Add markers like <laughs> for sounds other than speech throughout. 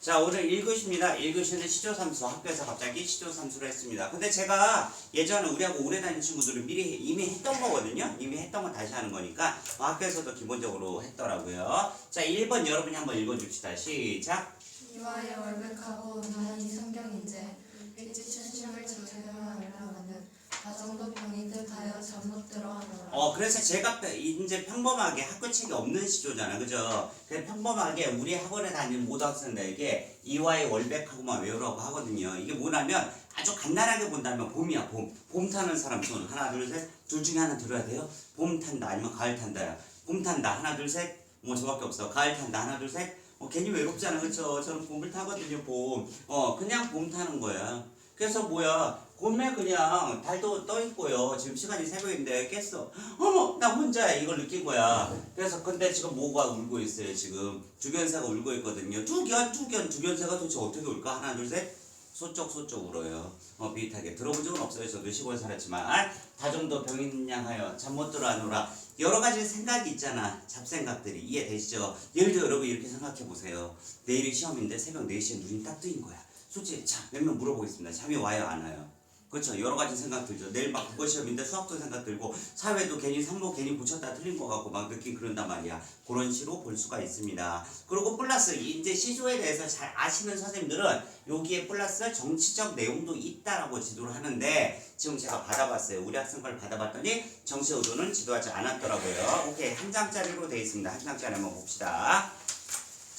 자 오늘 1교시입니다. 1교시는 시조삼수 학교에서 갑자기 시조삼수를 했습니다. 근데 제가 예전에 우리하고 오래 다닌 친구들은 미리 이미 했던 거거든요. 이미 했던 건 다시 하는 거니까 뭐 학교에서도 기본적으로 했더라고요. 자 1번 여러분이 한번 읽어줍시다. 시작. 이와의 월백하고 은하이 성경인제 일지춘심을 제대하려는 가정도 병이 듯하여 잠못 들어하노라 어 그래서 제가 빼- 이제 평범하게 학교 책이 없는 시조잖아. 그죠? 그래서 평범하게 우리 학원에 다니는 모든 학생들에게 이화의 월백하고만 외우라고 하거든요. 이게 뭐냐면 아주 간단하게 본다면 봄이야 봄. 봄 타는 사람 손. 하나 둘 셋. 둘 중에 하나 들어야 돼요? 봄 탄다 아니면 가을 탄다야 봄 탄다 하나 둘 셋. 뭐 저밖에 없어. 가을 탄다 하나 둘 셋. 어, 괜히 외롭잖아. 그쵸? 저는 봄을 타거든요 봄 어 그냥 봄 타는 거야. 그래서 뭐야 봄에 그냥 달도 떠 있고요. 지금 시간이 새벽인데 깼어. 어머 나 혼자야 이걸 느낀 거야. 그래서 근데 지금 뭐가 울고 있어요 지금 주견새가 울고 있거든요. 두견 두견 두견새가 도대체 어떻게 울까 하나 둘 셋. 소쪽 소쪽 울어요. 어 비슷하게 들어본 적은 없어요. 저도 시골 살았지만 다정도 병인양하여 잠 못 들어하노라. 여러 가지 생각이 있잖아. 잡생각들이 이해되시죠? 예를 들어 여러분 이렇게 생각해 보세요. 내일이 시험인데 새벽 4시에 눈이 딱 뜨인 거야. 솔직히 자 몇명 물어보겠습니다. 잠이 와요 안 와요? 그렇죠. 여러 가지 생각 들죠. 내일 막 국어 시험인데 수학도 생각 들고 사회도 괜히 산모 괜히 붙였다 틀린 것 같고 막 느낌 그런단 말이야. 그런 식으로 볼 수가 있습니다. 그리고 플러스 이제 시조에 대해서 잘 아시는 선생님들은 여기에 플러스 정치적 내용도 있다라고 지도를 하는데 지금 제가 받아봤어요. 우리 학생 걸 받아봤더니 정치 의도는 지도하지 않았더라고요. 오케이 한 장짜리로 되어 있습니다. 한 장짜리 한번 봅시다.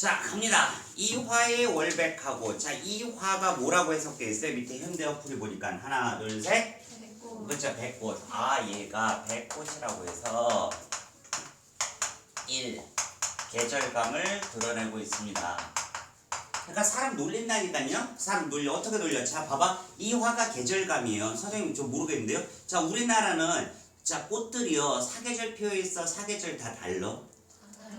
자 갑니다. 이 화의 월백하고 자 이 화가 뭐라고 해석되어 있어요? 밑에 현대어풀이 보니까 하나 둘 셋. 됐고 그렇죠 백꽃. 아 얘가 백꽃이라고 해서 1. 계절감을 드러내고 있습니다. 그러니까 사람 놀린다니까요. 사람 놀려 어떻게 놀려? 자 봐봐 이 화가 계절감이에요. 선생님 좀 모르겠는데요. 자 우리나라는 자 꽃들이요 사계절 피어 있어 사계절 다 달러.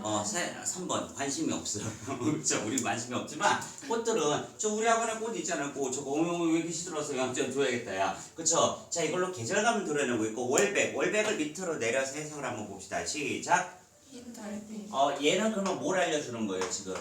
어, 세, 3번 관심이 없어요. <laughs> 그렇죠. 우리 관심이 없지만 꽃들은 저 우리 학원에 꽃 있잖아요. 꽃 저거 어머 왜 이렇게 시들어서 양점 줘야겠다 야. 그렇죠. 자 이걸로 계절감을 드러내고 있고 월백 월백을 밑으로 내려서 해석을 한번 봅시다. 시작. 어 얘는 그러면 뭘 알려주는 거예요 지금?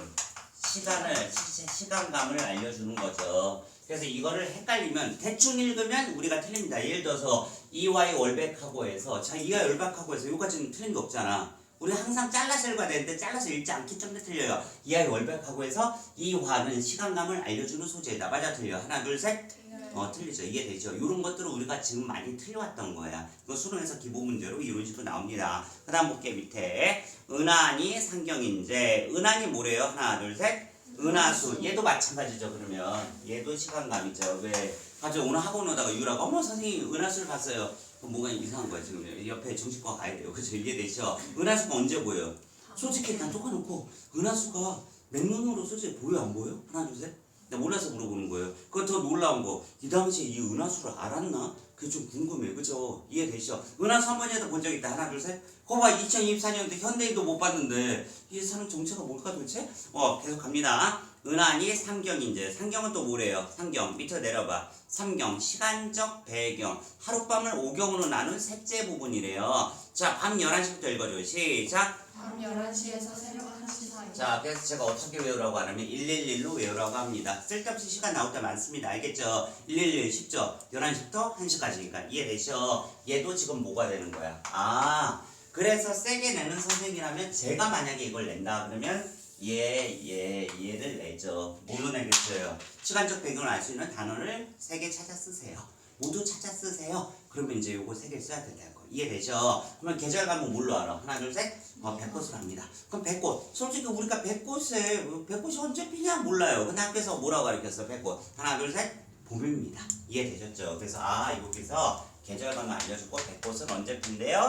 시간을 시, 시간감을 알려주는 거죠. 그래서 이거를 헷갈리면 대충 읽으면 우리가 틀립니다. 예를 들어서 이와의 월백하고 해서 자 이와 월백하고 해서 요까지는 틀린 게 없잖아. 우리 항상 잘라서 읽어야 되는데 잘라서 읽지 않기 때문에 틀려요. 이와의 월백하고 해서 이 화는 시간감을 알려주는 소재다. 맞아 틀려. 하나 둘 셋. 어 틀리죠. 이해되죠? 이런 것들을 우리가 지금 많이 틀려왔던 거야. 이거 수능에서 기본 문제로 이런 식으로 나옵니다. 그 다음 볼게 밑에. 은하니 상경인제. 은하니 뭐래요? 하나 둘 셋. 은하수. 얘도 마찬가지죠 그러면. 얘도 시간감이죠. 왜? 가져 오늘 학원 오다가 유라가 어머 선생님 은하수를 봤어요 뭐가 이상한 거야 지금. 옆에 정신과 가야 돼요. 그죠 이해되죠? 은하수가 언제 보여요? 솔직히 난 똑같놓고 은하수가 맨눈으로 솔직히 보여 안 보여? 하나 둘셋. 나 몰라서 물어보는 거예요. 그거 더 놀라운 거, 이 당시에 이 은하수를 알았나? 그게 좀 궁금해. 그죠? 이해되시죠? 은하수 한 번이라도 본 적 있다. 하나, 둘, 셋. 거봐, 2024년도 현대인도 못 봤는데, 이 사람 정체가 뭘까 도대체? 어, 계속 갑니다. 은하니 상경인제. 상경은 또 뭐래요? 상경. 밑으로 내려봐. 삼경. 시간적 배경. 하룻밤을 오경으로 나눈 셋째 부분이래요. 자, 밤 11시부터 읽어줘요. 시작. 밤 11시에서 새벽 1시 사이 자, 그래서 제가 어떻게 외우라고 하냐면 111로 외우라고 합니다. 쓸데없이 시간 나올 때 많습니다. 알겠죠? 111 쉽죠? 11시부터 1시까지니까 이해되죠? 얘도 지금 뭐가 되는 거야? 아, 그래서 세게 내는 선생이라면 제가 만약에 이걸 낸다 그러면 얘, 얘, 얘를 내죠. 뭘로 내겠어요? 시간적 배경을 알 수 있는 단어를 세 개 찾아 쓰세요. 모두 찾아 쓰세요. 그러면 이제 요거 세 개 써야 된다는 거. 이해되죠? 그러면 계절감은 뭘로 알아? 하나, 둘, 셋. 어, 백꽃을 합니다. 그럼 백꽃. 솔직히 우리가 백꽃에 백꽃이 언제 피냐 몰라요. 근데 학교에서 뭐라고 가르쳤어? 백꽃. 하나, 둘, 셋. 봄입니다. 이해되셨죠? 그래서 아 여기서 계절감을 알려주고 백꽃은 언제 핀대요?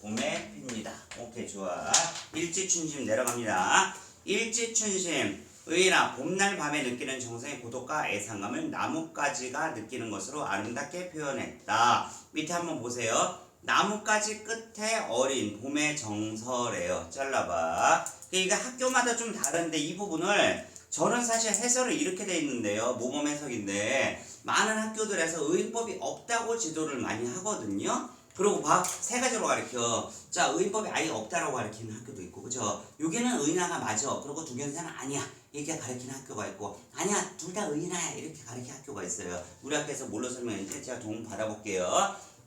봄에 핍니다. 오케이 좋아. 일지춘심 내려갑니다. 일지춘심. 의나 봄날 밤에 느끼는 정성의 고독과 애상감을 나뭇가지가 느끼는 것으로 아름답게 표현했다. 밑에 한번 보세요. 나뭇가지 끝에 어린 봄의 정서래요. 잘라봐. 이게 학교마다 좀 다른데 이 부분을 저는 사실 해설을 이렇게 돼 있는데요. 모범 해석인데 많은 학교들에서 의인법이 없다고 지도를 많이 하거든요. 그리고 봐, 세 가지로 가르쳐. 자, 의인법이 아예 없다라고 가르치는 학교도 있고, 그죠? 여기는 의인화가 맞아. 그리고 두 견사는 아니야. 이렇게 가르치는 학교가 있고 아니야 둘 다 의인아 이렇게 가르치는 학교가 있어요. 우리 학교에서 뭘로 설명했는지 제가 도움 받아볼게요.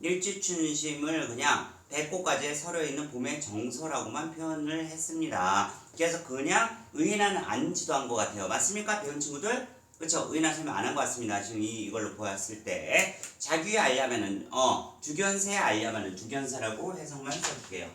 일지춘심을 그냥 배꼽까지 서려 있는 봄의 정서라고만 표현을 했습니다. 그래서 그냥 의인화는 안 지도 한 것 같아요. 맞습니까 배운 친구들? 그렇죠. 의인화 설명 안 한 것 같습니다. 지금 이, 이걸로 보았을 때 자기의 알려면은 어 주견세 알려면은 주견세라고 해석만 써볼게요.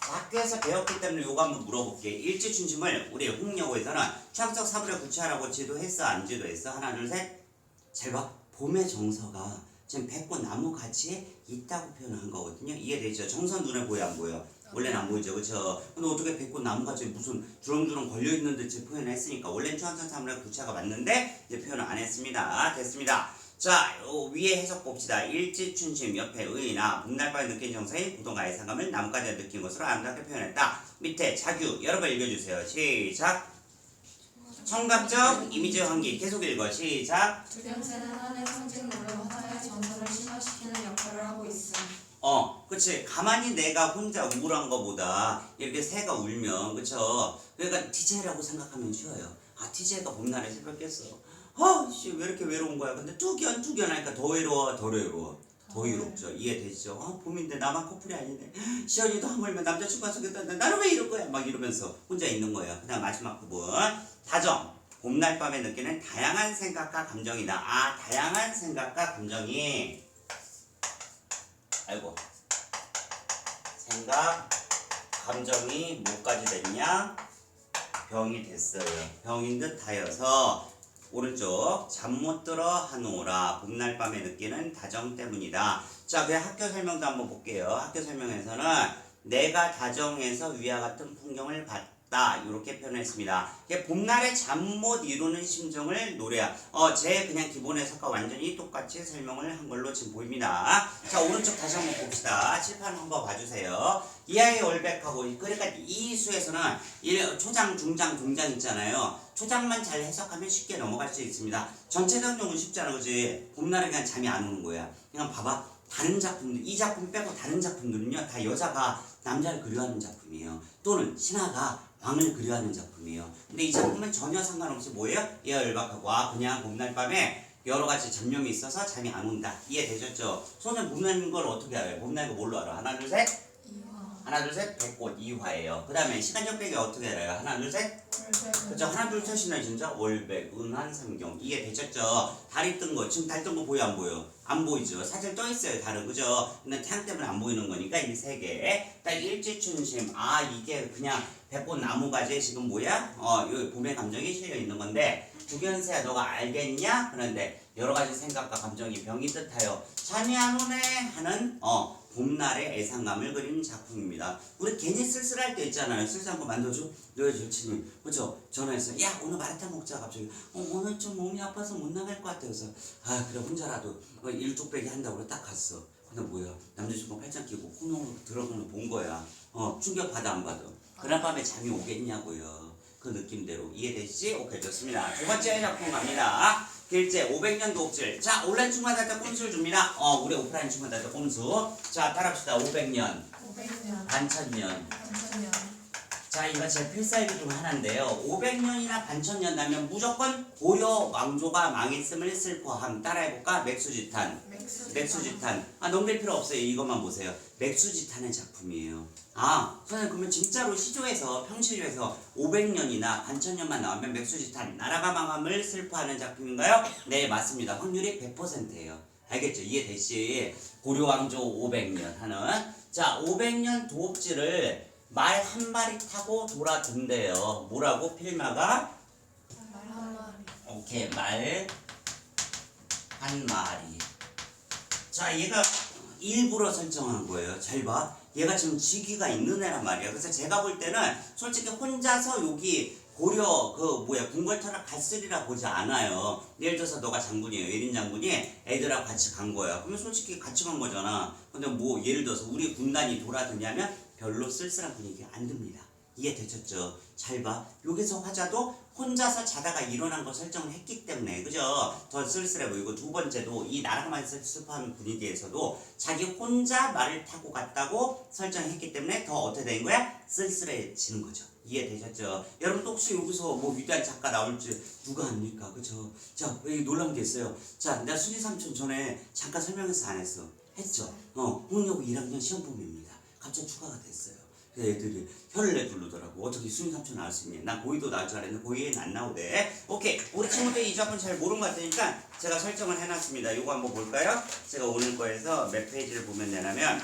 학교에서 배웠기 때문에 요거 한번 물어볼게. 일지춘심을 우리 홍역에서는 추상적 사물에 구체하라고 지도했어 안 지도했어? 하나 둘 셋. 잘 봐. 봄의 정서가 지금 백꽃 나무 같이 있다고 표현한 거거든요. 이해되죠? 정선 눈에 보여 안 보여? 원래는 안 보이죠, 그렇죠? 근데 어떻게 백꽃 나무 같이 무슨 주렁주렁 걸려 있는 듯이 표현을 했으니까 원래는 추상적 사물에 구체가 맞는데 이제 표현을 안 했습니다. 됐습니다. 자, 요 위에 해석 봅시다. 일지춘심 옆에 의나 봄날바에 느낀 정서인 부동가의 상감을 나뭇가지에 느낀 것으로 아름답게 표현했다. 밑에 자규 여러 번 읽어주세요. 시작. 청각적 이미지 환기 계속 읽어. 시작. 주변세는 한해 상징물로 화사의 정서를 심화시키는 역할을 하고 있음. 어, 그치. 가만히 내가 혼자 우울한 거보다 이렇게 새가 울면, 그쵸. 그러니까 TJ라고 생각하면 쉬워요. 아, TJ가 봄날에 슬펐겠어. 아, 씨, 왜 이렇게 외로운 거야. 근데 뚜견, 뚜견 하니까 더 외로워, 더 외로워. 더 외롭죠. 이해되시죠? 아, 봄인데 나만 커플이 아니네. <gasps> 시연이도 하물며 남자친구가 생겼다는데 나는 왜 이럴 거야? 막 이러면서 혼자 있는 거예요. 그 다음 마지막 부분. 다정. 봄날 밤에 느끼는 다양한 생각과 감정이다. 아, 다양한 생각과 감정이. 아이고. 생각, 감정이 뭐까지 됐냐? 병이 됐어요. 병인 듯 하여서 오른쪽 잠 못 들어 하노라 봄날 밤에 느끼는 다정 때문이다. 자, 그 학교 설명도 한번 볼게요. 학교 설명에서는 내가 다정해서 위와 같은 풍경을 봤다 이렇게 표현했습니다. 이게 봄날에 잠 못 이루는 심정을 노래야. 어, 제 그냥 기본 해석과 완전히 똑같이 설명을 한 걸로 지금 보입니다. 자, 오른쪽 다시 한번 봅시다. 칠판 한번 봐주세요. 이하의 월백하고 그러니까 이 수에서는 일- 초장, 중장, 동장 있잖아요. 초장만 잘 해석하면 쉽게 넘어갈 수 있습니다. 전체적 용은 쉽잖아, 그지? 봄날에 그냥 잠이 안 오는 거야. 그냥 봐봐. 다른 작품들, 이 작품 빼고 다른 작품들은요, 다 여자가 남자를 그려하는 작품이에요. 또는 신하가 왕을 그려하는 작품이에요. 근데 이 작품은 전혀 상관없이 뭐예요? 얘가 열박하고, 아, 그냥 봄날 밤에 여러 가지 전념이 있어서 잠이 안 온다. 이해되셨죠? 소는 봄날인 걸 어떻게 알아요? 봄날 거 뭘로 알아? 하나, 둘, 셋. 하나, 둘, 셋. 백꽃 이화예요. 그 다음에 시간적 배기 어떻게 알아요? 하나, 둘, 셋. 그죠. 하나 둘 셋이나 진짜? 월백 은한 삼경. 이게 되셨죠? 달이 뜬 거 지금 달 뜬 거 보여 안 보여? 안 보이죠? 사실 떠 있어요 달은 그죠? 근데 태양 때문에 안 보이는 거니까 이 세 개 딱 일지춘심. 아 이게 그냥 백꽃 나무가지에 지금 뭐야? 어 여기 봄의 감정이 실려 있는 건데 두견새야 너가 알겠냐? 그런데 여러 가지 생각과 감정이 병이 뜻하여. 잠이 안 오네? 하는 어 봄날의 애상감을 그리는 작품입니다. 우리 괜히 쓸쓸할 때 있잖아요. 쓸쓸한 거 만들어줘. 너의 절친이 그죠? 전화해서 야 오늘 마라탕 먹자 갑자기. 어, 오늘 좀 몸이 아파서 못 나갈 것 같아. 그래서 아 그래 혼자라도 어, 일뚝배기 한다고 그래 딱 갔어. 근데 뭐야 남자친구 팔짱 끼고 코너로 들어가는 거본 거야. 어 충격 받아 안 받아. 그날 밤에 잠이 오겠냐고요. 그 느낌대로 이해되시지? 오케이 좋습니다. 두 번째 작품 갑니다. 길제 500년 도 옥질. 자 온라인 친구한테 꼼수를 줍니다. 어 우리 오프라인 친구한테 꼼수. 자 따라합시다. 500년, 500년. 반천년. 3000년. 자 이거 제 필살기 중 하나인데요. 500년이나 반천년 나면 무조건 고려 왕조가 망했음을 슬퍼함. 따라해볼까? 맥수지탄. 맥수. 맥수지탄. 아 넘길 필요 없어요. 이것만 보세요. 맥수지탄의 작품이에요. 아, 선생님 그러면 진짜로 시조에서 평시조에서 500년이나 반천년만 나오면 맥수지탄 나라가 망함을 슬퍼하는 작품인가요? 네, 맞습니다. 확률이 100%예요. 알겠죠? 이해되시? 고려 왕조 500년 하는 자, 500년 도읍지를 말 한 마리 타고 돌아든대요. 뭐라고 필마가? 말 한 마리. 오케이 말 한 마리. 자 얘가 일부러 설정한 거예요. 잘 봐. 얘가 지금 직위가 있는 애란 말이야. 그래서 제가 볼 때는 솔직히 혼자서 여기 고려 그 뭐야 궁궐터를 갔으리라 보지 않아요. 예를 들어서 너가 장군이에요. 예린 장군이 애들하고 같이 간 거야. 그러면 솔직히 같이 간 거잖아. 근데 뭐 예를 들어서 우리 군단이 돌아드냐면 별로 쓸쓸한 분위기가 안 듭니다. 이해되셨죠? 잘 봐. 여기서 화자도 혼자서 자다가 일어난 거 설정을 했기 때문에 그죠? 더 쓸쓸해 보이고 두 번째도 이 나라만 습습한 분위기에서도 자기 혼자 말을 타고 갔다고 설정했기 때문에 더 어떻게 된 거야? 쓸쓸해지는 거죠. 이해되셨죠? 여러분 혹시 여기서 뭐 위대한 작가 나올지 누가 압니까? 그죠? 자, 여기 놀라운 게 있어요. 자, 내가 순위 삼촌 전에 잠깐 설명해서 안 했어. 했죠? 어, 홍역고 1학년 시험 범위입니다. 갑자기 추가가 됐어요. 그래서 애들이 혀를 내두르더라고. 어떻게 순위 삼촌 나올 수 있니? 난 고의도 나올 줄 알았는데 고의에는 안 나오대. 오케이. 우리 친구들 이 작품 잘 모르는 것 같으니까 제가 설정을 해놨습니다. 이거 한번 볼까요? 제가 오늘 거에서 몇 페이지를 보면 되냐면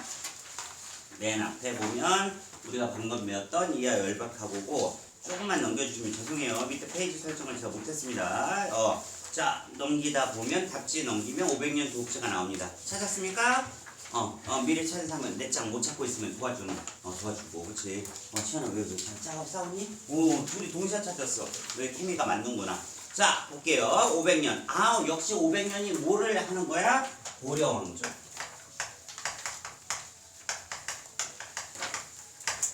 맨 앞에 보면 우리가 방금 배웠던 이하 열박하고고 조금만 넘겨주시면 죄송해요. 밑에 페이지 설정을 제가 못했습니다. 어, 자 넘기다 보면 답지 넘기면 500년 도국제가 나옵니다. 찾았습니까? 어, 어 찾은 사람은 내장못 찾고 있으면 도와주는 어 도와주고 그렇지. 어 치현아 왜왜 짜고 싸우니? 오 둘이 동시에 찾았어. 왜 케미가 맞는구나. 자 볼게요. 500년. 아 역시 500년이 뭐를 하는 거야? 고려 왕조.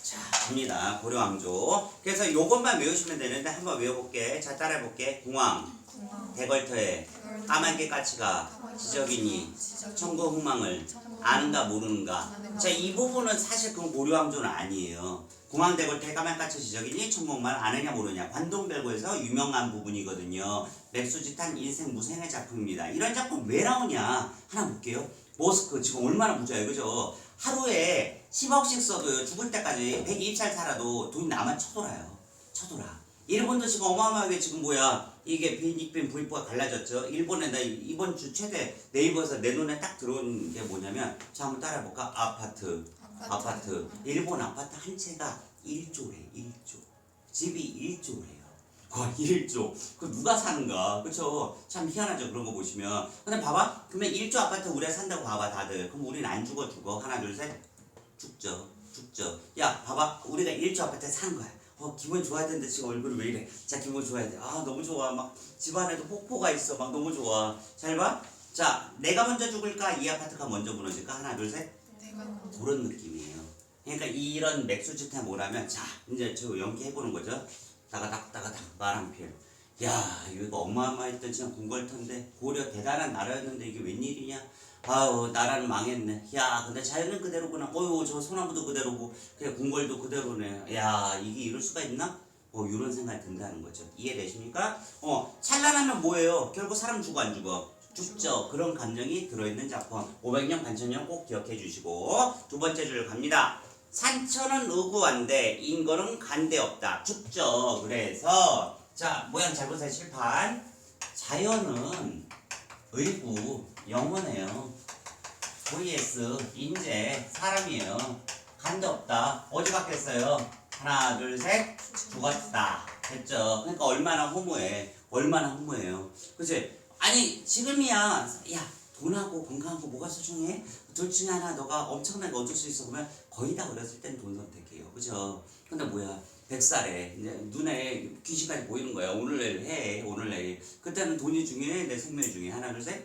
자, 갑니다. 고려 왕조. 그래서 요것만 외우시면 되는데 한번 외워볼게. 자, 따라해볼게. 궁왕 대걸터에, 까만개 까치가, 지적이니, 청거 흥망을 아는가 모르는가. 자, 이 부분은 사실 그건 고려 왕조는 아니에요. 대걸터에 까만까치 지적이니 청곡말 아느냐 모르냐 관동별고에서 유명한 부분이거든요. 맥수짓한 인생 무생의 작품입니다. 이런 작품 왜 나오냐 하나 볼게요. 모스크 지금 얼마나 부자예요, 그죠? 하루에 10억씩 써도요 죽을 때까지 120살 살아도 돈이 나만 쳐돌아요. 쳐돌아. 일본도 지금 어마어마하게 지금 뭐야 이게 빈익빈 부익부가 갈라졌죠. 일본에 나 이번 주 최대 네이버에서 내 눈에 딱 들어온 게 뭐냐면 자 한번 따라해볼까? 아파트. 아파트. 일본 아파트 한 채가 1조래 1조. 집이 1조래요. 와 1조. 그 누가 사는가? 그쵸? 참 희한하죠 그런 거 보시면. 근데 봐봐. 그러면 1조 아파트 우리가 산다고 봐봐 다들. 그럼 우리는 안 죽어 죽어. 하나 둘 셋. 죽죠. 죽죠. 야 봐봐. 우리가 1조 아파트에 사는 거야 어 기분 좋아야 되는데 지금 얼굴이 왜 이래? 자 기분 좋아야 돼 아 너무 좋아. 막 집안에도 폭포가 있어. 막 너무 좋아. 잘 봐 자 내가 먼저 죽을까? 이 아파트가 먼저 무너질까? 하나 둘셋. 내가 그런 느낌이에요. 그러니까 이런 맥수짓에 뭐라면 자 이제 저 연기해보는 거죠. 따가닥 따가닥 말한필. 야 이거 어마어마했던 진짜 궁궐터인데 고려 대단한 나라였는데 이게 웬일이냐. 아우 나라는 망했네. 야 근데 자연은 그대로구나. 어유 저 소나무도 그대로고 그래 궁궐도 그대로네. 야 이게 이럴 수가 있나? 어 이런 생각이 든다는 거죠. 이해되십니까? 어 찬란하면 뭐예요? 결국 사람 죽어 안 죽어? 죽죠. 그런 감정이 들어있는 작품. 500년 반천년 꼭 기억해 주시고 두 번째 줄 갑니다. 산천은 의구한데 인거는 간대 없다. 죽죠. 그래서 자 모양 잘 보세요. 칠판. 자연은 의구 영원해요. vs 인재 사람이에요. 간대 없다. 어디 갔겠어요? 하나 둘 셋. 죽었다. 됐죠? 그러니까 얼마나 허무해. 얼마나 허무해요. 그치? 아니 지금이야 야 돈하고 건강하고 뭐가 소중해? 둘 중에 하나 너가 엄청나게 얻을 수 있어 보면 거의 다 어렸을 땐 돈 선택해요 그죠? 근데 뭐야 100살에 이제 눈에 귀신까지 보이는 거야 오늘 내일 해 오늘 내일 그때는 돈이 중요해 내 생명이 중요해 하나 둘 셋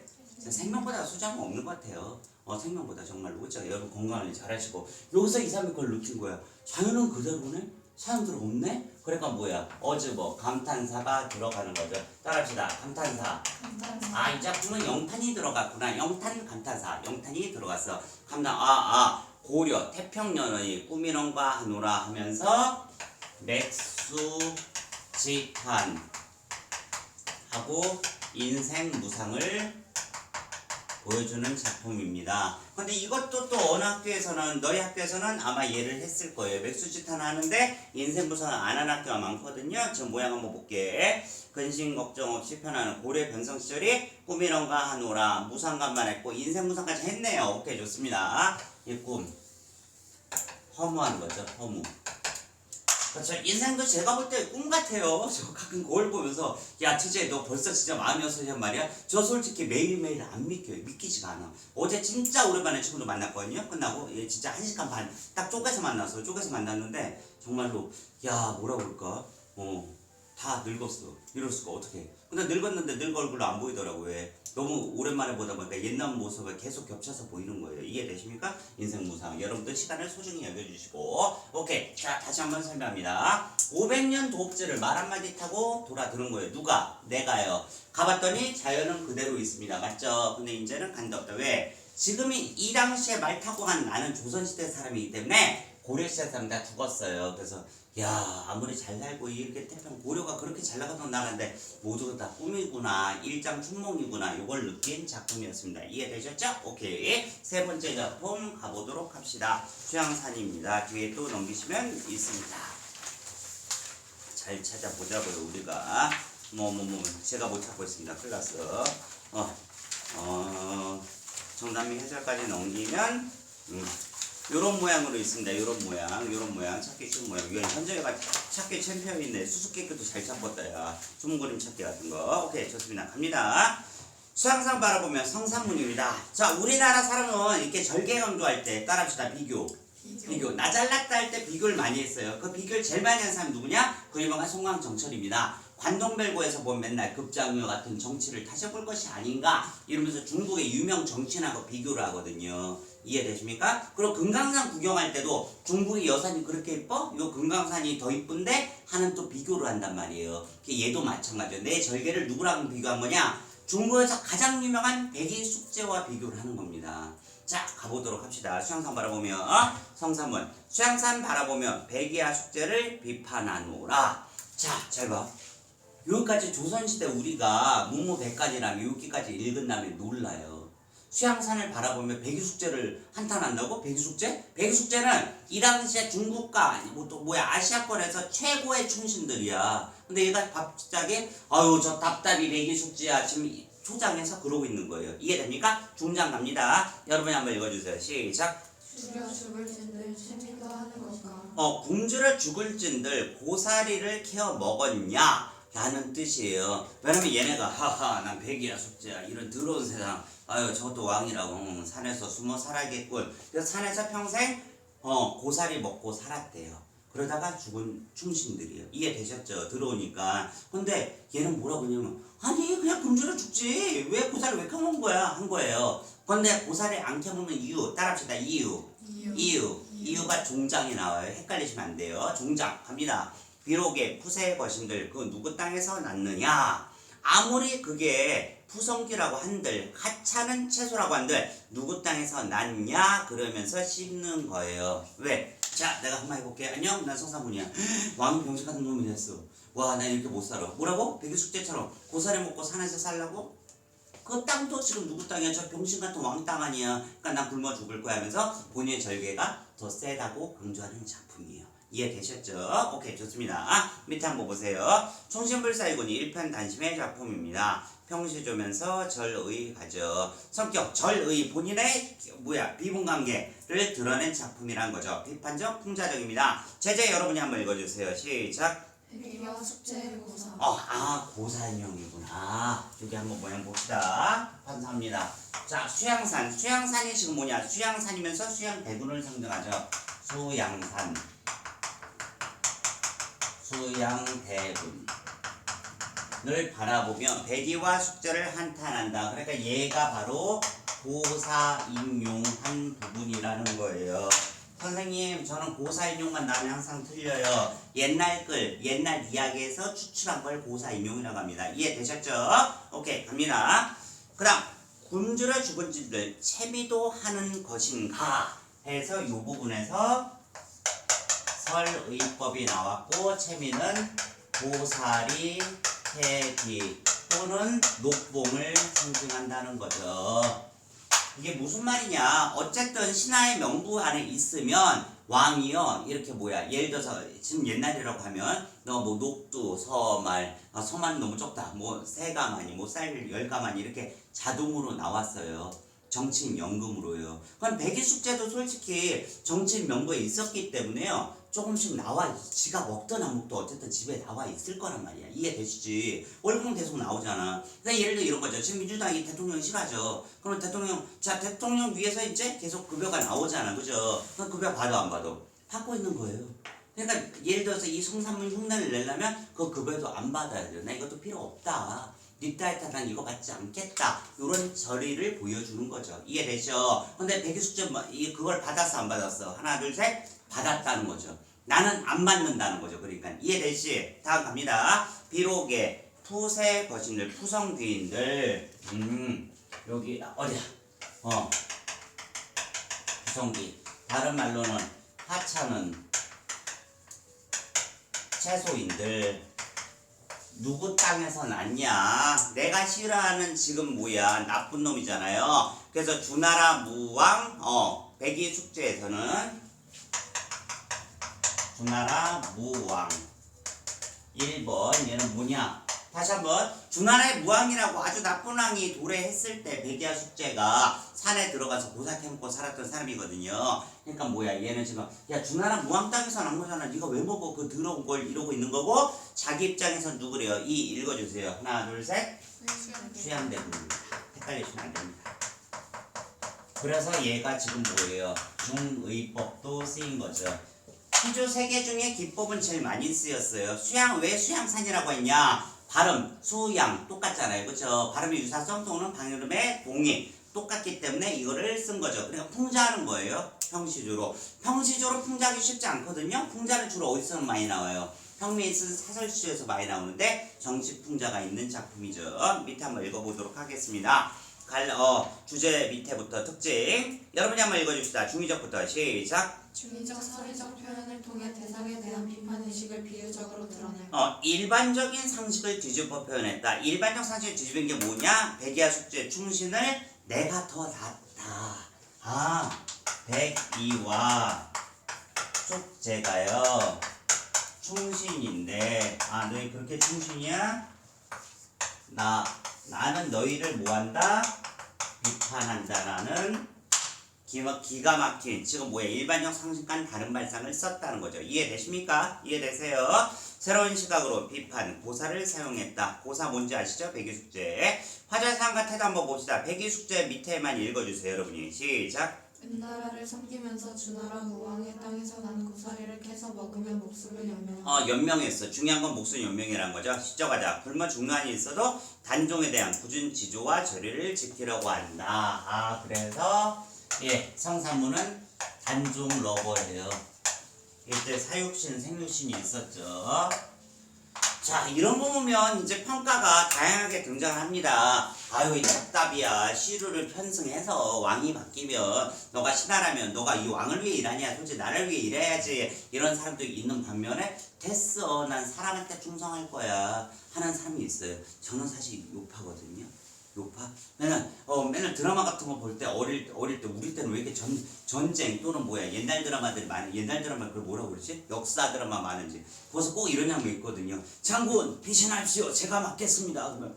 생명보다 건 없는 것 같아요 어 생명보다 정말로 그죠? 여러분 건강관리 잘하시고 여기서 2, 3일 걸 느낀 거야 자연은 그대로네? 사람들 없네? 그러니까 뭐야 어즈버 감탄사가 들어가는 거죠 따라합시다 감탄사 감탄사 아, 이 작품은 영탄이 들어갔구나. 영탄 감탄사. 영탄이 들어갔어. 감탄, 아, 아, 고려, 태평년의 꾸미런과 하노라 하면서 맥수, 지탄 하고 인생 무상을 보여주는 작품입니다. 근데 이것도 또 어느 학교에서는 너희 학교에서는 아마 얘를 했을 거예요. 맥수지탄 하는데 인생 무상을 안 하는 학교가 많거든요. 지금 모양 한번 볼게. 근심 걱정 없이 편안한 고려 변성 시절이 꿈이런가 하노라 무상감만 했고 인생 무상까지 했네요. 오케이 좋습니다. 이 꿈 허무한 거죠. 허무. 그렇죠. 인생도 제가 볼 때 꿈 같아요. <laughs> 저 가끔 거울 보면서 야 진짜 너 벌써 진짜 마흔여섯이란 말이야? 저 솔직히 매일매일 안 믿겨요. 믿기지가 않아. 어제 진짜 오랜만에 친구도 만났거든요. 끝나고 얘 진짜 한 시간 반 딱 쪼개서 만났어요. 쪼개서 만났는데 정말로 야 뭐라 그럴까? 어 다 늙었어. 이럴 수가 어떻게? 근데 늙었는데 늙은 얼굴로 안 보이더라고 왜? 너무 오랜만에 보다 보니까 옛날 모습을 계속 겹쳐서 보이는 거예요. 이해되십니까? 인생 무상. 여러분들 시간을 소중히 여겨주시고 오케이. 자 다시 한번 설명합니다. 500년 도읍지를 말 한마디 타고 돌아드는 거예요. 누가? 내가요. 가봤더니 자연은 그대로 있습니다. 맞죠? 근데 이제는 간데 없다. 왜? 지금이 이 당시에 말 타고 간 나는 조선시대 사람이기 때문에 고려시대 사람 다 죽었어요. 그래서 야 아무리 잘 살고 이렇게 태평 고려가 그렇게 잘 나가던 나라인데 모두가 다 꿈이구나 일장 춘몽이구나 이걸 느낀 작품이었습니다. 이해되셨죠? 오케이 세 번째 작품 가보도록 합시다. 수양산입니다. 뒤에 또 넘기시면 있습니다. 잘 찾아보자고요 우리가 뭐뭐뭐 제가 못 찾고 있습니다. 났어. 어, 어 정답미 해설까지 넘기면 음, 요런 모양으로 있습니다. 요런 모양, 요런 모양, 찾기 쉬운 모양. 이건 현재가 찾기 챔피언인데 수수께끼도 잘 찾았다, 야. 주문 그림 찾기 같은 거. 오케이, 좋습니다. 갑니다. 수양상 바라보면 성산문입니다. 자, 우리나라 사람은 이렇게 절개 강조할 때 따라합시다. 비교. 비교. 나 잘났다 할 때 비교를 많이 했어요. 그 비교를 제일 많이 한 사람이 누구냐? 그 유명한 송광정철입니다. 관동별고에서 보면 맨날 급장묘 같은 정치를 타셔볼 것이 아닌가 이러면서 중국의 유명 정치인하고 비교를 하거든요. 이해되십니까? 그리고 금강산 구경할 때도 중국의 여산이 그렇게 이뻐? 요 금강산이 더 이쁜데? 하는 또 비교를 한단 말이에요. 얘도 마찬가지예요. 내 절개를 누구랑 비교한 거냐? 중국에서 가장 유명한 백이 숙제와 비교를 하는 겁니다. 자 가보도록 합시다. 수양산 바라보면 어? 성산문 수양산 바라보면 백이야 숙제를 비판하노라. 자잘 봐. 여기까지 조선시대 우리가 문무백관이라면 여기까지 읽은다면 놀라요. 수양산을 바라보면 백이숙제를 한탄한다고? 백이숙제? 백이숙제는 이 당시에 중국과 아니 뭐또 뭐야 아시아권에서 최고의 충신들이야. 근데 얘가 갑자기 아유 저 답답이 백이숙제야 지금 이- 초장에서 그러고 있는 거예요. 이해됩니까? 중장 갑니다. 여러분이 한번 읽어주세요. 시작. 죽여 죽을 진들 재미도 하는 것인가 어, 굶주려 죽을 진들 고사리를 캐어 먹었냐? 라는 뜻이에요. 왜냐면 얘네가 하하 난 백이야 숙제야 이런 더러운 세상 아유 저것도 왕이라고 음, 산에서 숨어 살아야겠군. 그래서 산에서 평생 어 고사리 먹고 살았대요. 그러다가 죽은 충신들이에요. 이해 되셨죠? 들어오니까. 근데 얘는 뭐라고 하냐면 아니 그냥 굶주려 죽지 왜 고사리 왜 캐먹은 거야 한 거예요. 근데 고사리 안 캐먹는 이유 따라합시다 이유. 이유 이유 이유가 종장이 나와요 헷갈리시면 안 돼요 종장 갑니다 비록의 푸세의 거신들 그 누구 땅에서 났느냐 아무리 그게 푸성기라고 한들 하찮은 채소라고 한들 누구 땅에서 났냐 그러면서 씹는 거예요 왜? 자 내가 한번 해볼게 안녕 난 성사문이야 <gasps> 왕이 병신 같은 놈이 됐어 와 나 이렇게 못 살아 뭐라고? 백유숙제처럼 고사리 먹고 산에서 살라고? 그 땅도 지금 누구 땅이야? 저 병신 같은 왕 땅 아니야. 그러니까 난 굶어 죽을 거야 하면서 본인의 절개가 더 세다고 강조하는 작품이에요. 이해되셨죠? 오케이 좋습니다. 밑에 한번 보세요. 총신불사이군이 1편 단심의 작품입니다. 평시조면서 절의 가죠. 성격 절의 본인의 뭐야 비분관계를 드러낸 작품이란 거죠. 비판적 풍자적입니다. 제재 여러분이 한번 읽어주세요. 시작. 고사 어, 아, 고사인형이구나. 여기 한번 모양 봅시다. 감사합니다. 자, 수양산. 수양산이 지금 뭐냐? 수양산이면서 수양대군을 상징하죠. 수양산. 수양대군. 을 바라보며 백이와 숙제를 한탄한다. 그러니까 얘가 바로 고사 인용한 부분이라는 거예요. 선생님, 저는 고사 인용만 나면 항상 틀려요. 옛날 글, 옛날 이야기에서 추출한 걸 고사 인용이라고 합니다. 이해되셨죠? 오케이, 갑니다. 그 다음, 굶주려 죽은 집들, 채미도 하는 것인가? 해서 이 부분에서 설의법이 나왔고, 채미는 고사리, 태기 또는 녹봉을 상징한다는 거죠. 이게 무슨 말이냐? 어쨌든 신하의 명부 안에 있으면 왕이요 이렇게 뭐야? 예를 들어서 지금 옛날이라고 하면 너 뭐 녹두, 서말, 아, 서만 너무 적다. 뭐 세가만이, 뭐 쌀 열가만이 이렇게 자동으로 나왔어요. 정치인 연금으로요. 그럼 백일 숙제도 솔직히 정치인 명부에 있었기 때문에요. 조금씩 나와 있- 지가 먹던 안 먹던 어쨌든 집에 나와 있을 거란 말이야. 이해되시지? 월급은 계속 나오잖아. 그러니까 예를 들어 이런 거죠. 지금 민주당이 대통령 싫어하죠. 그럼 대통령 자 대통령 위에서 이제 계속 급여가 나오잖아, 그죠? 그럼 급여 받아 안 받아? 받고 있는 거예요. 그러니까 예를 들어서 이 송산문 흉내를 내려면 그 급여도 안 받아야 돼요. 나 이것도 필요 없다. 난 이거 받지 않겠다. 이런 저리를 보여주는 거죠. 이해되죠? 근데 백이숙제 뭐, 이 그걸 받았어 안 받았어? 하나 둘 셋 받았다는 거죠. 나는 안 받는다는 거죠. 그러니까 이해되지? 다음 갑니다. 비록의 푸세 거신들 푸성 귀인들 음 여기 어디야? 어 푸성 귀 다른 말로는 하찮은 채소인들 누구 땅에서 났냐? 내가 싫어하는 지금 뭐야? 나쁜 놈이잖아요. 그래서 주나라 무왕 어 백이 숙제에서는 주나라 무왕 1번 얘는 뭐냐? 다시 한번 주나라의 무왕이라고 아주 나쁜 왕이 도래했을 때 백이야 숙제가 산에 들어가서 고사 캐먹고 살았던 사람이거든요. 그러니까 뭐야 얘는 지금 야 주나라 무왕 땅에서 난 거잖아. 네가 왜 먹어 그 더러운 걸 이러고 있는 거고 자기 입장에선 누구래요? 이 읽어주세요. 하나 둘 셋. 수양대군입니다. 헷갈리시면 안 됩니다. 그래서 얘가 지금 뭐예요? 중의법도 쓰인 거죠. 시조 세개 중에 기법은 제일 많이 쓰였어요. 수양 왜 수양산이라고 했냐? 발음 수양 똑같잖아요, 그렇죠? 발음의 유사성 또는 방음의 동의 똑같기 때문에 이거를 쓴 거죠. 그러니까 풍자하는 거예요. 평시조로. 평시조로 풍자하기 쉽지 않거든요. 풍자는 주로 어디서 많이 나와요? 쓴 사설시조에서 많이 나오는데 정식 풍자가 있는 작품이죠. 밑에 한번 읽어보도록 하겠습니다. 갈, 어, 주제 밑에부터 특징. 여러분이 한번 읽어줍시다. 중의적부터 시작. 중의적 서리적 표현을 통해 대상에 대한 비판 의식을 비유적으로 드러내고 어, 일반적인 상식을 뒤집어 표현했다. 일반적 상식을 뒤집은 게 뭐냐? 백이야 숙제 충신을 내가 더 낫다. 아, 백이와 숙제가요. 충신인데, 아, 너희 그렇게 충신이야? 나, 나는 너희를 뭐한다? 비판한다라는 기가, 기가 막힌 지금 뭐야 일반적 상식과는 다른 발상을 썼다는 거죠. 이해되십니까? 이해되세요? 새로운 시각으로 비판, 고사를 사용했다. 고사 뭔지 아시죠? 백이숙제. 화자상과 태도 한번 봅시다. 백이숙제 밑에만 읽어주세요, 여러분이. 시작. 은나라를 섬기면서 주나라 무왕의 땅에서 난 고사리를 캐서 먹으면 목숨을 연명하고 어, 연명했어. 중요한 건 목숨 연명이라는 거죠. 시적하자. 굶어 죽는 한이 있어도 단종에 대한 굳은 지조와 절의를 지키려고 한다. 아, 그래서 예, 성산문은 단종 러버예요. 이때 사육신, 생육신이 있었죠. 자, 이런 거 보면 이제 평가가 다양하게 등장합니다. 아유, 이 답답이야. 시루를 편승해서 왕이 바뀌면 너가 신하라면 너가 이 왕을 위해 일하냐? 솔직히 나를 위해 일해야지. 이런 사람도 있는 반면에 됐어. 난 사람한테 충성할 거야. 하는 사람이 있어요. 저는 사실 요파거든요. 요파? 맨날 어 맨날 드라마 같은 거 볼 때 어릴 어릴 때 우리 때는 왜 이렇게 전 전쟁 또는 뭐야 옛날 드라마들이 많이 옛날 드라마 그걸 뭐라고 그러지? 역사 드라마 많은지. 거기서 꼭 이런 장면 있거든요. 장군 피신하십시오. 제가 맡겠습니다. 그러면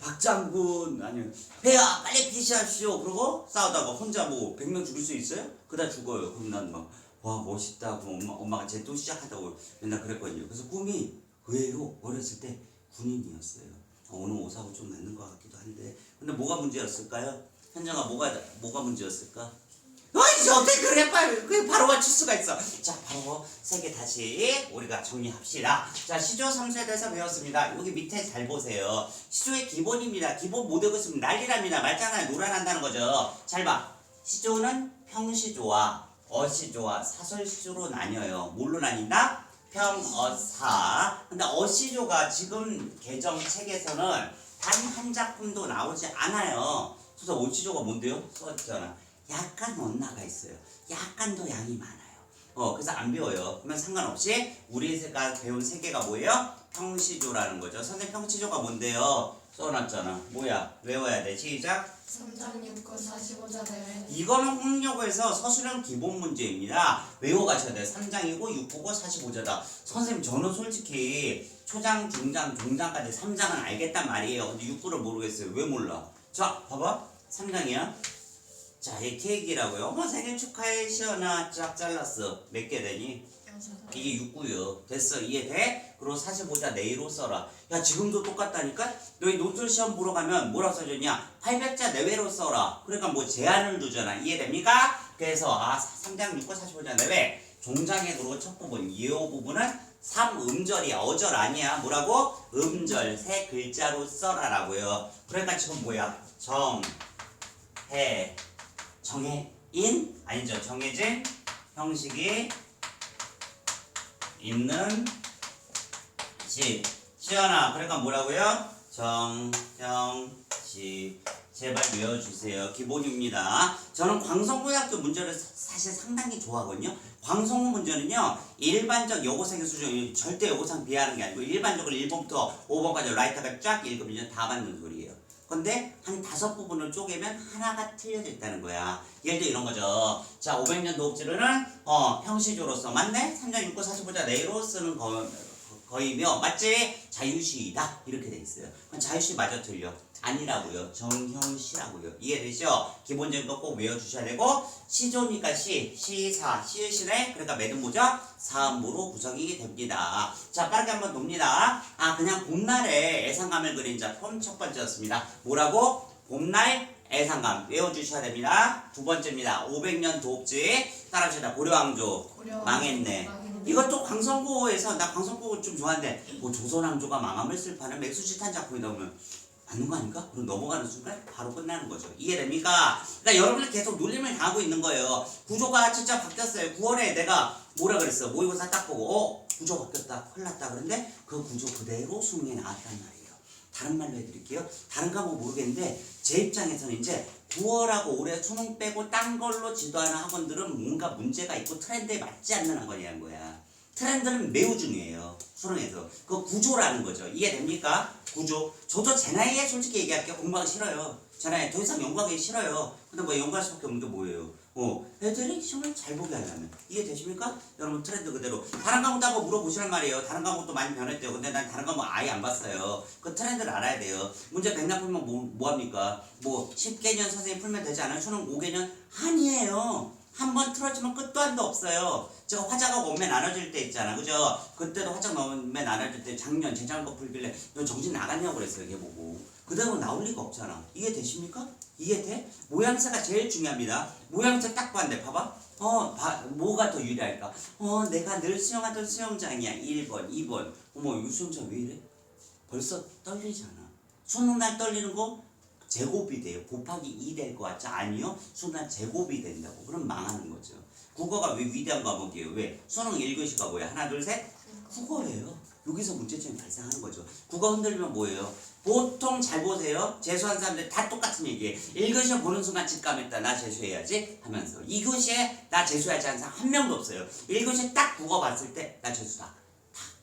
박장군 아니면 배야 빨리 피신하십시오. 그러고 싸우다가 혼자 뭐 100명 죽일 수 있어요? 그다 죽어요. 그럼 난막와 멋있다고 엄마, 엄마가 쟤 또 시작한다고 맨날 그랬거든요. 그래서 꿈이 의외로 어렸을 때 군인이었어요. 어, 오늘 옷하고 좀 맞는 것 같기도 한데. 근데 뭐가 문제였을까요? 현정아 뭐가 뭐가 문제였을까? 어 이제 어떻게 그래? 빨리 그게 바로 맞출 수가 있어. 자 바로 세 개 다시 우리가 정리합시다. 자 시조 3세대에서 배웠습니다. 여기 밑에 잘 보세요. 시조의 기본입니다. 기본 못 외웠으면 난리납니다. 말장난에 놀아난다는 거죠. 잘봐. 시조는 평시조와 어시조와 사설시조로 나뉘어요. 뭘로 나뉜다? 평어사. 근데 어시조가 지금 개정 책에서는 단 한 작품도 나오지 않아요. 그래서 어시조가 뭔데요? 써있잖아. 약간 원나가 있어요. 약간 더 양이 많아요. 어, 그래서 안 배워요. 그러면 상관없이 우리가 배운 세 개가 뭐예요? 평시조라는 거죠. 선생님 평시조가 뭔데요? 써놨잖아. 뭐야? 외워야 돼. 시작. 3장 6권 45자 대회 이거는 홍역에서 서술형 기본 문제입니다. 외워가셔야 돼요. 3장이고 6부고 45자다. 선생님 저는 솔직히 초장, 중장, 중장까지 3장은 알겠단 말이에요. 근데 6부를 모르겠어요. 왜 몰라? 자, 봐봐. 3장이야. 자, 이 케이크라고요. 어머 생일 축하해 시연아. 쫙 잘랐어. 몇 개 되니? 이게 6구요. 됐어. 이해돼? 그리고 45자 내로 써라. 야, 지금도 똑같다니까? 너희 논술 시험 보러 가면 뭐라고 써줬냐? 800자 내외로 써라. 그러니까 뭐 제한을 두잖아. 이해됩니까? 그래서 아, 3장 6과 45자 내외. 종장애으로 첫 부분 이 부분은 3음절이야 어절 아니야 뭐라고? 음절 세 글자로 써라라고요 그러니까 지금 뭐야 정, 해, 정해 인 아니죠 정해진 형식이 있는 시 시연아 그러니까 뭐라고요? 정형시. 제발 외워주세요. 기본입니다. 저는 광성고등학교 문제를 사- 사실 상당히 좋아하거든요. 광성고 문제는요 일반적 여고생의 수준이 절대 여고생 비하하는 게 아니고 일반적으로 1번부터 5번까지 라이터가 쫙 읽으면 다 맞는 소리예요 근데 한 다섯 부분을 쪼개면 하나가 틀려져 있다는 거야. 예를 들어 이런 거죠. 자, 500년 도읍지로는 어, 형시조로서 맞네? 3장 6고 45자 내로 쓰는 거, 거이며 맞지? 자유시이다 이렇게 돼 있어요. 그럼 자유시 맞아 틀려? 아니라고요. 정형시라고요. 이해되죠? 기본적인 거 꼭 외워주셔야 되고 시조니까 시, 시사, 시으시네. 그러니까 매듭 모자 사음으로 구성이 됩니다. 자 빠르게 한번 돕니다. 아 그냥 봄날에 애상감을 그린 작품 첫 번째였습니다. 뭐라고? 봄날 애상감 외워주셔야 됩니다. 두 번째입니다. 500년 도읍지 따라합시다. 고려왕조 고려 망했네. 망했네. 이것도 광성고에서 나 광성고 좀 좋아하는데 뭐 조선왕조가 망함을 슬퍼하는 맥수짓한 작품이다 보면 맞는 거 아닌가? 그럼 넘어가는 순간 바로 끝나는 거죠. 이해됩니까? 그러니까 여러분들 계속 놀림을 당하고 있는 거예요. 구조가 진짜 바뀌었어요. 9월에 내가 뭐라 그랬어? 모의고사 딱 보고 어? 구조 바뀌었다. 큰일 났다. 그런데 그 구조 그대로 수능에 나왔단 말이에요. 다른 말로 해드릴게요. 다른 과목 모르겠는데 제 입장에서는 이제 9월하고 올해 수능 빼고 딴 걸로 지도하는 학원들은 뭔가 문제가 있고 트렌드에 맞지 않는 학원이란 거야. 트렌드는 매우 중요해요. 수능에서. 그 구조라는 거죠. 이해됩니까? 구조. 저도 제 나이에 솔직히 얘기할게요. 공부하기 싫어요. 제 나이에 더 이상 연구하기 싫어요. 근데 뭐 연구할 수밖에 없는 게 뭐예요? 어, 애들이 시험을 잘 보게 하려면. 이해되십니까? 여러분 트렌드 그대로. 다른 과목도 한번 물어보시란 말이에요. 다른 과목도 많이 변했대요. 근데 난 다른 과목 아예 안 봤어요. 그 트렌드를 알아야 돼요. 문제 백날 풀면 뭐, 뭐 합니까? 뭐 10개년 선생님 풀면 되지 않아요? 수능 5개년? 아니에요. 한 번 틀어지면 끝도 한도 없어요. 제가 화자가 오면 나눠질 때 있잖아. 그죠? 그때도 화자 넣으면 나눠질 때 작년, 재작년 거 풀길래 너 정신 나갔냐고 그랬어요. 걔 보고. 그대로 나올 리가 없잖아. 이해 되십니까? 이해 돼? 모양새가 제일 중요합니다. 모양새 딱 봤는데 봐봐. 어, 봐, 뭐가 더 유리할까? 어, 내가 늘 수영하던 수영장이야. 1번, 2번. 어머, 이 수영장 왜 이래? 벌써 떨리잖아. 수능날 떨리는 거 제곱이 돼요. 곱하기 2될 것 같죠? 아니요. 수능 제곱이 된다고. 그럼 망하는 거죠. 국어가 왜 위대한 과목이에요? 왜? 수능 1교시가 뭐야? 하나, 둘, 셋? 국어예요. 여기서 문제점이 발생하는 거죠. 국어 흔들리면 뭐예요? 보통 잘 보세요. 재수한 사람들 다 똑같은 얘기예요. 1교시 보는 순간 직감했다. 나 재수해야지 하면서 2교시에 나 재수하지 않은 사람 한 명도 없어요. 1교시 딱 국어 봤을 때 나 재수다.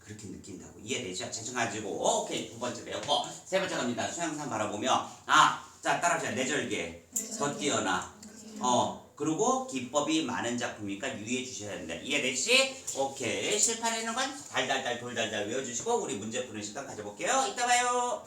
다 그렇게 느낀다고 이해되죠? 재정 가지고 오케이 두 번째 배웠고 세 번째 갑니다. 수양산 바라보며 아자 따라하세요. 내절개 더 뛰어나 어 그리고 기법이 많은 작품이니까 유의해 주셔야 됩니다. 이해되시? 오케이 실판에 있는 건 달달달 돌달달 외워주시고 우리 문제 푸는 시간 가져볼게요. 이따 봐요.